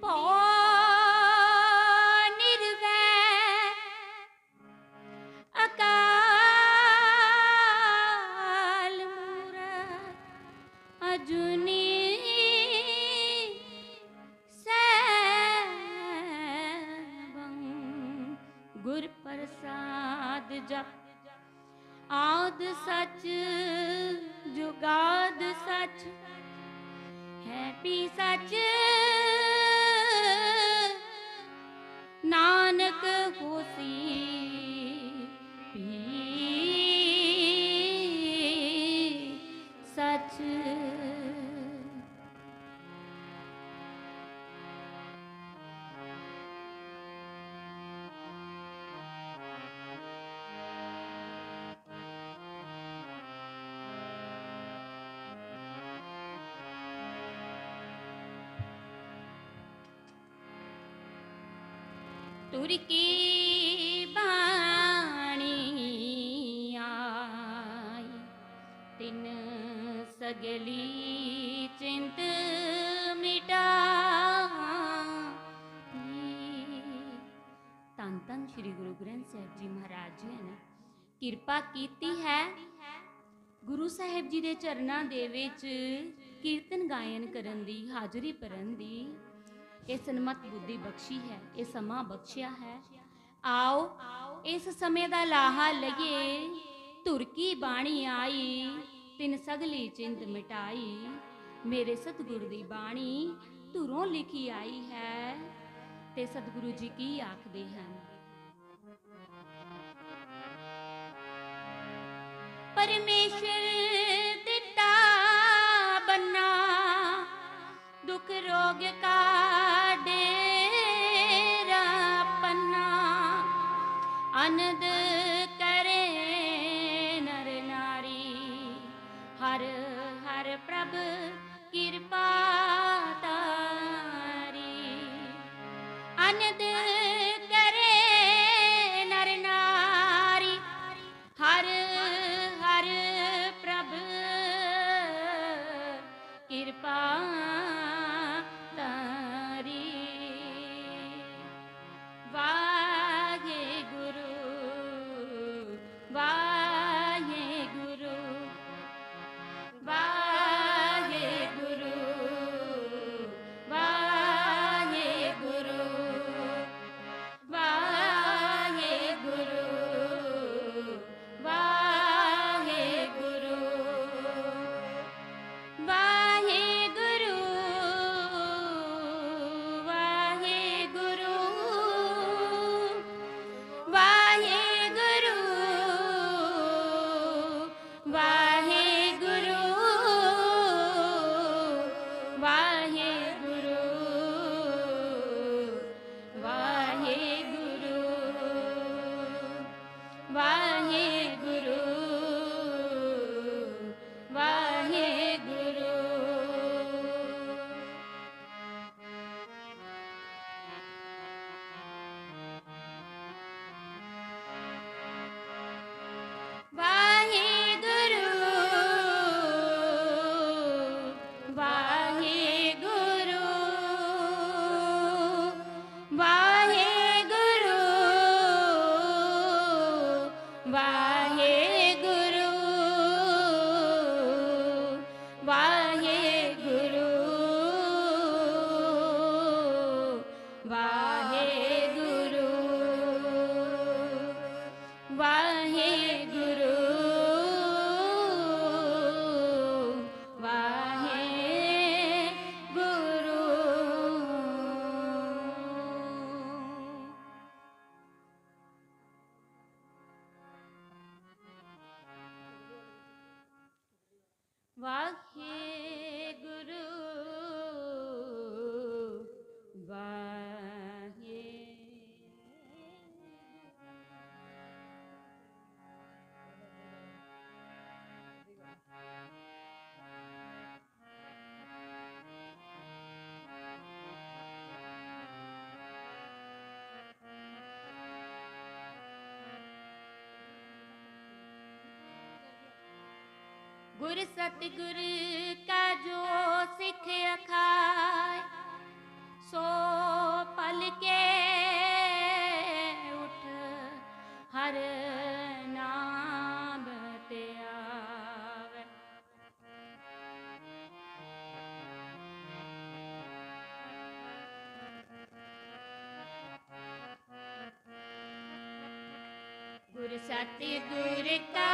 宝啊 ਤੁਰ ਕੀ ਬਾਣੀ ਆਈ। ਤਿਨ ਸਗਲੀ ਚਿੰਤ ਮਿਟਾਈ ਤਨ ਤਨ ਸ੍ਰੀ ਗੁਰੂ ਗ੍ਰੰਥ ਸਾਹਿਬ ਜੀ ਮਹਾਰਾਜ ਜੀ ਨੇ ਕਿਰਪਾ ਕੀਤੀ ਹੈ। ਗੁਰੂ ਸਾਹਿਬ ਜੀ ਦੇ ਚਰਨਾਂ ਦੇ ਵਿੱਚ ਕੀਰਤਨ ਗਾਇਨ ਕਰਨ ਦੀ, ਹਾਜ਼ਰੀ ਭਰਨ ਦੀ ਇਹ ਸਨਮਤ ਬੁੱਧੀ ਬਖਸ਼ੀ ਹੈ, ਇਹ ਸਮਾਂ ਬਖਸ਼ਿਆ ਹੈ। ਆਓ, ਇਸ ਸਮੇਂ ਦਾ ਲਾਹਾ ਲਈਏ, ਧੁਰ ਕੀ ਬਾਣੀ ਆਈ, ਤਿਨ ਸਗਲੀ ਚਿੰਤ ਮਿਟਾਈ। ਮੇਰੇ ਸਤਿਗੁਰ ਦੀ ਬਾਣੀ ਧੁਰੋਂ ਲਿਖੀ ਆਈ ਹੈ, ਤੇ ਸਤਿਗੁਰੂ ਜੀ ਕੀ ਆਖਦੇ ਹਨ? ਪਰਮੇਸ਼ਰ ਦਿੱਤਾ ਬੰਨਾ, ਦੁਖ ਰੋਗ ਕਾ ਅਨੰਦ ਕਰੇ ਨਰ ਨਾਰੀ। ਹਰ ਹਰ ਪ੍ਰਭ ਕਿਰਪਾ ਤਾਰੀ। ਅਨੰਦ ਗੁਰ ਸਤਿਗੁਰ ਕਾ ਜੋ ਸਿੱਖ ਅਖਾਇ, ਸੋ ਪਲ ਕੇ ਉਠ, ਹਰ ਨਾਮ ਤੇ ਆਵੇ। ਗੁਰ ਸਤਿਗੁਰ ਕਾ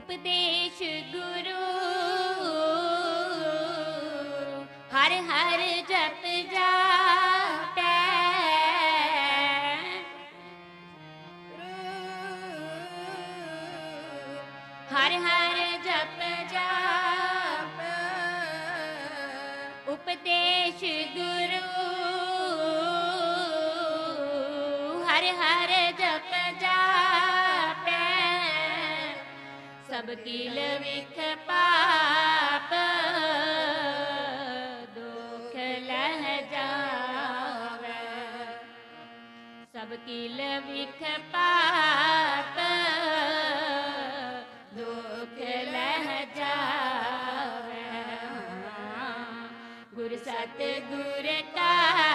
ਉਪਦੇਸ਼ ਗੁਰੂ। ਹਰ ਹਰ ਜਪ ਜਾਪੈ। ਹਰ ਹਰ ਜਪ ਜਾਪ। ਗੁਰੂ। ਹਰ ਹਰ ਜਬ ਕੀਲ ਵਿਖ ਪਾਪ, ਦੁਖ ਲਹਿ ਜਾਵੇ। ਸਭ ਕੀਲ ਵਿਖ ਪਾਪ, ਦੁਖ ਲਹਿ ਜਾਵੇ। ਗੁਰ ਸਤ ਗੁਰ ਕਾ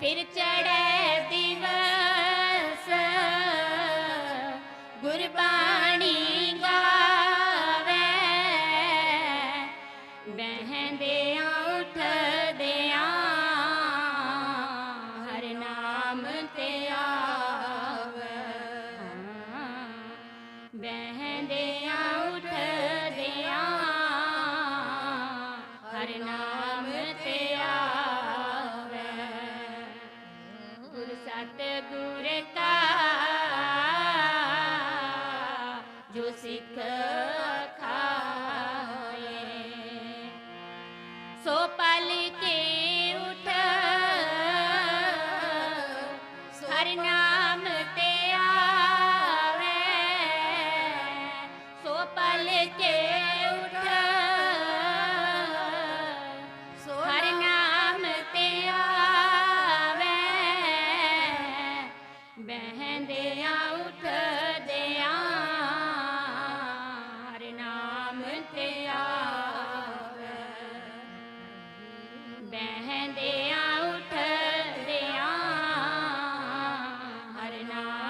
തിരിച്ചടേ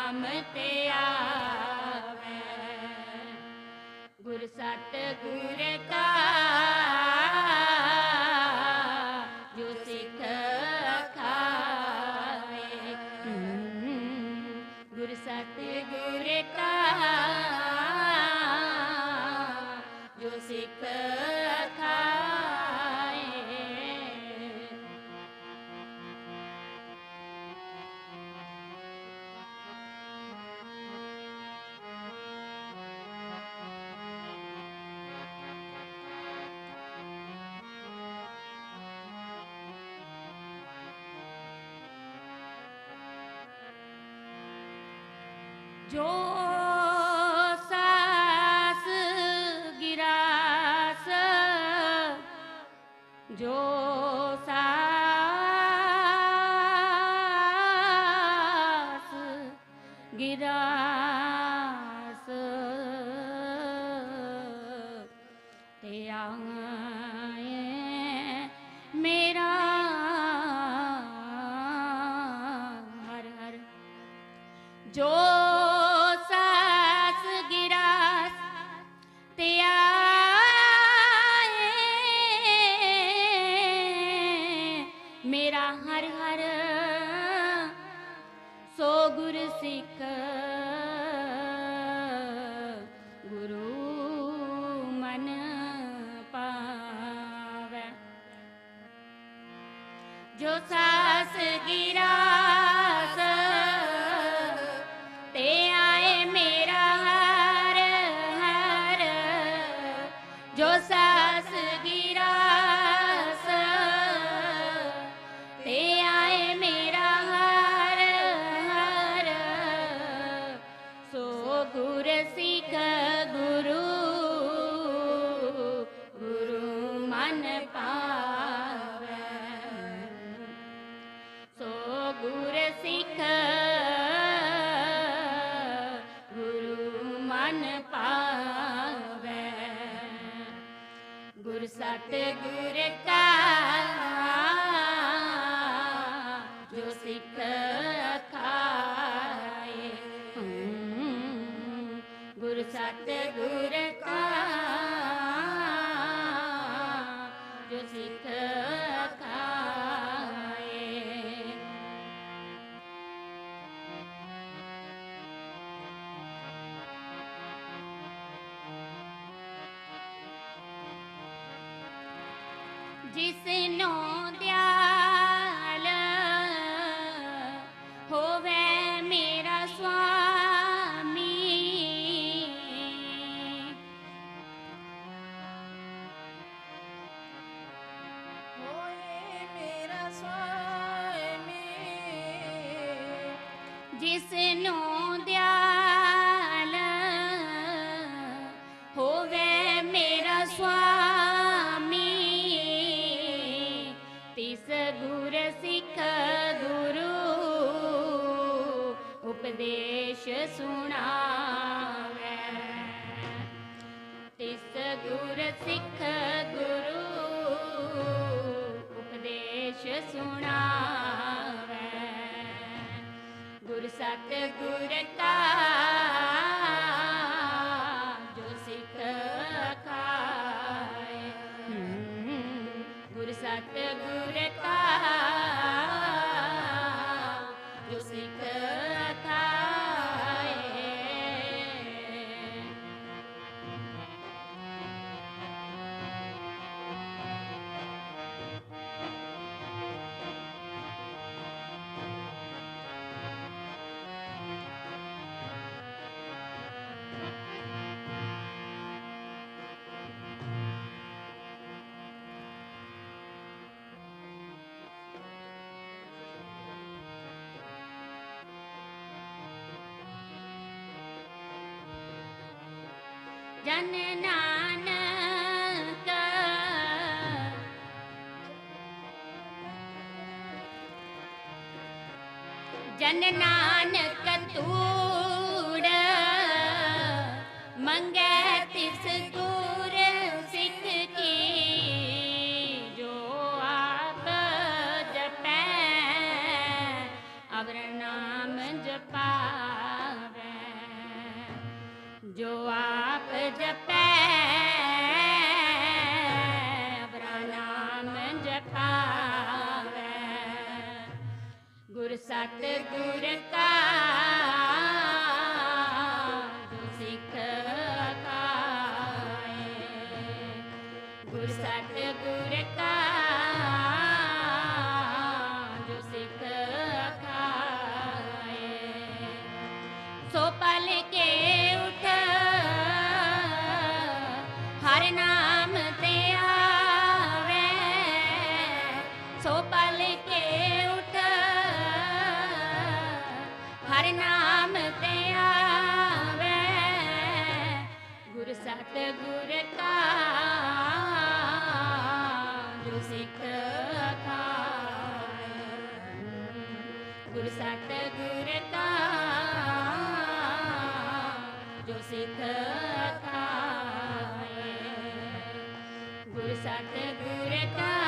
राम ते आ 조사스기라서 조 さ ਮਨ ਪਾਵੇ। ਗੁਰ ਸਤਿਗੁਰ ਕਾ ਜਨ ਨਾਨਕ। ਜਨ ਨਾਨਕ ਤੂੰ good at 咲くれた